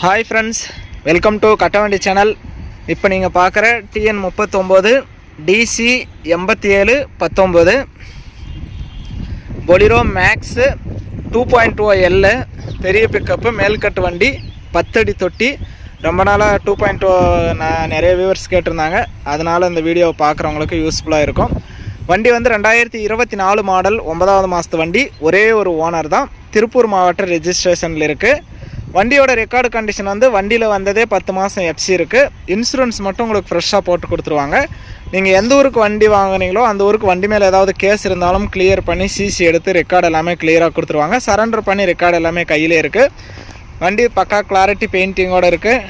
Hi friends welcome to Kattavandi channel இப்போ நீங்கள் பார்க்குற டிஎன் முப்பத்தொம்போது டிசி எண்பத்தி ஏழு பத்தொம்போது. Bolero max two point two L பெரிய பிக்கப்பு மேல்கட்டு வண்டி பத்தடி தொட்டி. ரொம்ப நாளாக டூ பாயிண்ட் டூ நான் நிறைய வியூவர்ஸ் கேட்டிருந்தாங்க. அதனால் இந்த வீடியோவை பார்க்குறவங்களுக்கு யூஸ்ஃபுல்லாக இருக்கும். வண்டி வந்து ரெண்டாயிரத்தி இருபத்தி நாலு மாடல் ஒன்பதாவது மாதத்து வண்டி. ஒரே ஒரு ஓனர் தான். திருப்பூர் மாவட்ட ரெஜிஸ்ட்ரேஷனில் இருக்குது வண்டியோட ரெக்கார்டு கண்டிஷன் வந்து வண்டியில் வந்ததே பத்து மாதம் எஃப்சி இருக்குது இன்சூரன்ஸ் மட்டும் உங்களுக்கு ஃப்ரெஷ்ஷாக போட்டு கொடுத்துருவாங்க. நீங்கள் எந்த ஊருக்கு வண்டி வாங்குனீங்களோ அந்த ஊருக்கு வண்டி மேலே ஏதாவது கேஸ் இருந்தாலும் கிளியர் பண்ணி சிசி எடுத்து ரெக்கார்டு எல்லாமே கிளியராக கொடுத்துருவாங்க. சரண்டர் பண்ணி ரெக்கார்டு எல்லாமே கையிலே இருக்குது வண்டி பக்கா கிளாரிட்டி பெயிண்டிங்கோடு இருக்குது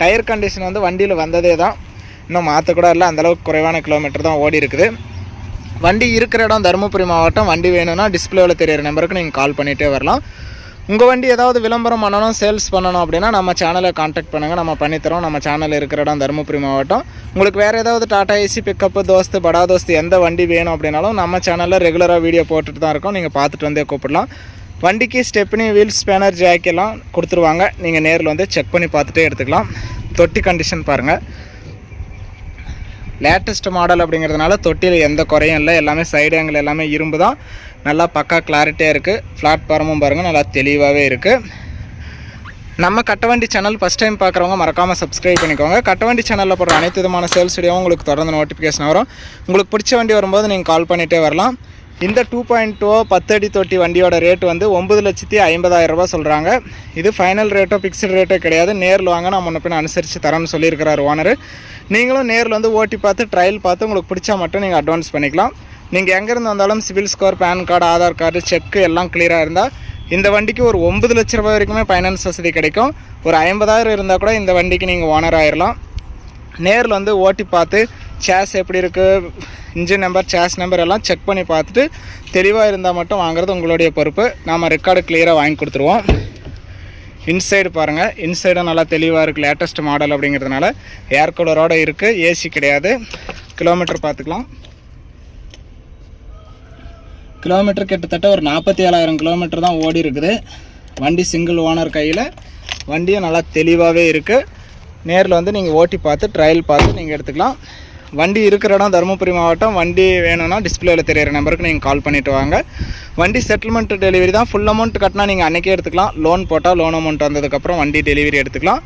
டயர் கண்டிஷன் வந்து வண்டியில் வந்ததே தான். இன்னும் மாற்றக்கூட இல்லை. அந்தளவுக்கு குறைவான கிலோமீட்டர் தான் ஓடி இருக்குது. வண்டி இருக்கிற இடம் தருமபுரி மாவட்டம். வண்டி வேணும்னா டிஸ்பிளேவில் தெரியிற நம்பருக்கு நீங்கள் கால் பண்ணிகிட்டே வரலாம். உங்கள் வண்டி ஏதாவது விளம்பரம் பண்ணணும் சேல்ஸ் பண்ணணும் அப்படின்னா நம்ம சேனலை காண்டாக்ட் பண்ணுங்கள் நம்ம பண்ணித்தரோம். நம்ம சேனல் இருக்கிற இடம் தருமபுரி மாவட்டம். உங்களுக்கு வேறு ஏதாவது டாடா ஏசி பிக்கப்பு தோஸ்து படா தோஸ்து எந்த வண்டி வேணும் அப்படின்னாலும் நம்ம சேனலில் ரெகுலராக வீடியோ போட்டுட்டு தான் இருக்கோம். நீங்கள் பார்த்துட்டு வந்தே கூப்பிடலாம். வண்டிக்கு ஸ்டெப்னி வீல் ஸ்பேனர் ஜாக்கெல்லாம் கொடுத்துருவாங்க. நீங்கள் நேரில் வந்து செக் பண்ணி பார்த்துட்டே எடுத்துக்கலாம். தொட்டி கண்டிஷன் பாருங்கள் லேட்டஸ்ட் மாடல் அப்படிங்கிறதுனால தொட்டியில் எந்த குறையும் இல்லை. எல்லாமே சைடு ஆங்கிள் எல்லாமே இரும்பு தான். நல்லா பக்கா கிளாரிட்டியாக இருக்குது பிளாட்ஃபார்மும் பாருங்கள் நல்லா தெளிவாகவே இருக்குது நம்ம கட்டவண்டி சேனல் ஃபஸ்ட் டைம் பார்க்குறவங்க மறக்காமல் சப்ஸ்கிரைப் பண்ணிக்கோங்க. கட்டவண்டி சேனலில் போடுற அனைத்து விதமான சேல்ஸ் வீடியோவும் உங்களுக்கு தொடர்ந்து நோட்டிஃபிகேஷன் வரும். உங்களுக்கு பிடிச்ச வண்டி வரும்போது நீங்கள் கால் பண்ணிகிட்டே வரலாம். இந்த டூ பாயிண்ட் டூ பத்தடி தொட்டி வண்டியோட ரேட் வந்து ஒம்பது லட்சத்தி ஐம்பதாயிரரூபா சொல்கிறாங்க இது ஃபைனல் ரேட்டோ ஃபிக்ஸ்டு ரேட்டோ கிடையாது. நேரில் வாங்க நான் முன்ன பின் அனுசரித்து தரேன்னு சொல்லியிருக்கிறார் ஓனர் நீங்களும் நேரில் வந்து ஓட்டி பார்த்து ட்ரையல் பார்த்து உங்களுக்கு பிடிச்சா மட்டும் நீங்கள் அட்வான்ஸ் பண்ணிக்கலாம். நீங்கள் எங்கேருந்து வந்தாலும் CIBIL score PAN card Aadhaar card check எல்லாம் கிளியராக இருந்தால் இந்த வண்டிக்கு ஒரு ஒம்பது லட்ச ரூபாய் வரைக்குமே ஃபைனான்ஸ் வசதி கிடைக்கும். ஒரு ஐம்பதாயிரம் இருந்தால் கூட இந்த வண்டிக்கு நீங்கள் ஓனர் ஆயிடலாம் நேரில் வந்து ஓட்டி பார்த்து சேஸ் எப்படி இருக்குது இன்ஜின் நம்பர் சேஸ் நம்பர் எல்லாம் செக் பண்ணி பார்த்துட்டு தெளிவாக இருந்தால் மட்டும் வாங்குறது உங்களுடைய பொறுப்பு. நாம் ரெக்கார்டு கிளியராக வாங்கி கொடுத்துருவோம். இன்சைடு பாருங்கள் இன்சைடும் நல்லா தெளிவாக இருக்குது லேட்டஸ்ட் மாடல் அப்படிங்கிறதுனால ஏர் கூலரோடு இருக்குது ஏசி கிடையாது. கிலோமீட்டர் பார்த்துக்கலாம். கிலோமீட்டர் கிட்டத்தட்ட ஒரு நாற்பத்தி ஏழாயிரம் கிலோமீட்டர் தான் ஓடி இருக்குது. வண்டி சிங்கிள் ஓனர் கையில். வண்டியும் நல்லா தெளிவாகவே இருக்குது நேரில் வந்து நீங்கள் ஓட்டி பார்த்து ட்ரையல் பார்த்து நீங்கள் எடுத்துக்கலாம். வண்டி இருக்கிற இடம் தருமபுரி மாவட்டம். வண்டி வேணும்னா டிஸ்பிளேயில் தெரியிற நம்பருக்கு நீங்கள் கால் பண்ணிவிட்டு வாங்க. வண்டி செட்டில்மெண்ட் டெலிவரி தான். ஃபுல் அமௌண்ட் கட்டினா நீங்கள் அன்றைக்கே எடுத்துக்கலாம். லோன் போட்டால் லோன் அமௌண்ட் வந்ததுக்கப்புறம் வண்டி டெலிவரி எடுத்துக்கலாம்.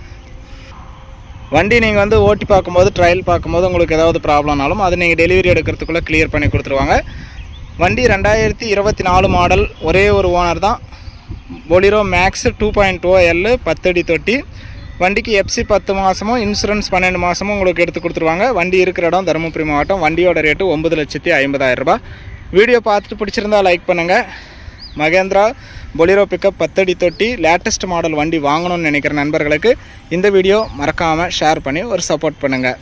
வண்டி நீங்கள் வந்து ஓட்டி பார்க்கும்போது ட்ரையல் பார்க்கும்போது உங்களுக்கு ஏதாவது ப்ராப்ளம்னாலும் அது நீங்கள் டெலிவரி எடுக்கிறதுக்குள்ளே கிளியர் பண்ணி கொடுத்துருவாங்க. வண்டி ரெண்டாயிரத்தி இருபத்தி நாலு மாடல் ஒரே ஒரு ஓனர் தான். Bolero Maxx two point two எல்லு பத்தடி தொட்டி. வண்டிக்கு எஃப்சி பத்து மாதமும் இன்சூரன்ஸ் பன்னெண்டு மாதமும் உங்களுக்கு எடுத்து கொடுத்துருவாங்க. வண்டி இருக்கிற இடம் தருமபுரி மாவட்டம். வண்டியோட ரேட்டு ஒம்பது லட்சத்தி ஐம்பதாயிரம் ரூபாய். வீடியோ பார்த்துட்டு பிடிச்சிருந்தா லைக் பண்ணுங்கள் மகேந்திரா பொலிரோ பிக்கப் பத்தடி தொட்டி லேட்டஸ்ட் மாடல் வண்டி வாங்கணும்னு நினைக்கிற நண்பர்களுக்கு இந்த வீடியோ மறக்காமல் ஷேர் பண்ணி ஒரு சப்போர்ட் பண்ணுங்கள்